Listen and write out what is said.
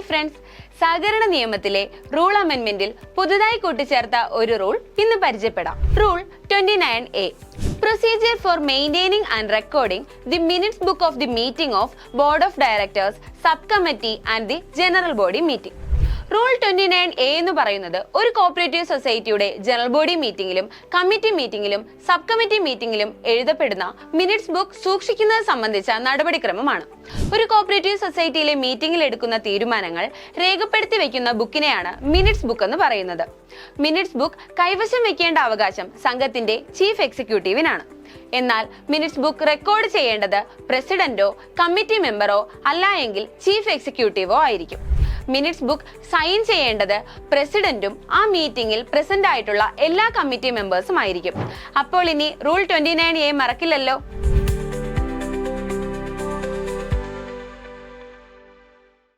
Hi friends. സഹകരണ നിയമത്തിലെ rule അമെന്മെന്റിൽ പുതുതായി കൂട്ടിച്ചേർത്ത ഒരു റൂൾ ഇന്ന് പരിചയപ്പെടാം. Rule twenty nine A procedure for maintaining and recording the minutes book of the meeting of board of directors sub committee and the general body meeting rule twenty nine A എന്ന് പറയുന്നത് ഒരു cooperative സൊസൈറ്റിയുടെ general body മീറ്റിംഗിലും committee മീറ്റിംഗിലും sub committee മീറ്റിംഗിലും എഴുതപ്പെടുന്ന minutes book സൂക്ഷിക്കുന്നത് സംബന്ധിച്ച നടപടിക്രമമാണ്. ഒരു കോപ്പറേറ്റീവ് സൊസൈറ്റിയിലെ മീറ്റിംഗിൽ എടുക്കുന്ന തീരുമാനങ്ങൾ രേഖപ്പെടുത്തി വെക്കുന്ന ബുക്കിനെയാണ് മിനിറ്റ്സ് ബുക്ക് എന്ന് പറയുന്നത്. മിനിറ്റ്സ് ബുക്ക് കൈവശം വെക്കേണ്ട അവകാശം സംഘത്തിന്റെ ചീഫ് എക്സിക്യൂട്ടീവിനാണ് എന്നാൽ മിനിറ്റ്സ് ബുക്ക് റെക്കോർഡ് ചെയ്യേണ്ടത് പ്രസിഡന്റോ കമ്മിറ്റി മെമ്പറോ അല്ല എങ്കിൽ ചീഫ് എക്സിക്യൂട്ടീവോ ആയിരിക്കും. മിനിറ്റ്സ് ബുക്ക് സൈൻ ചെയ്യേണ്ടത് പ്രസിഡന്റും ആ മീറ്റിംഗിൽ പ്രസന്റ് ആയിട്ടുള്ള എല്ലാ കമ്മിറ്റി മെമ്പേഴ്സും ആയിരിക്കും. അപ്പോൾ ഇനി റൂൾ ട്വന്റി നയൻ എ മറക്കില്ലല്ലോ?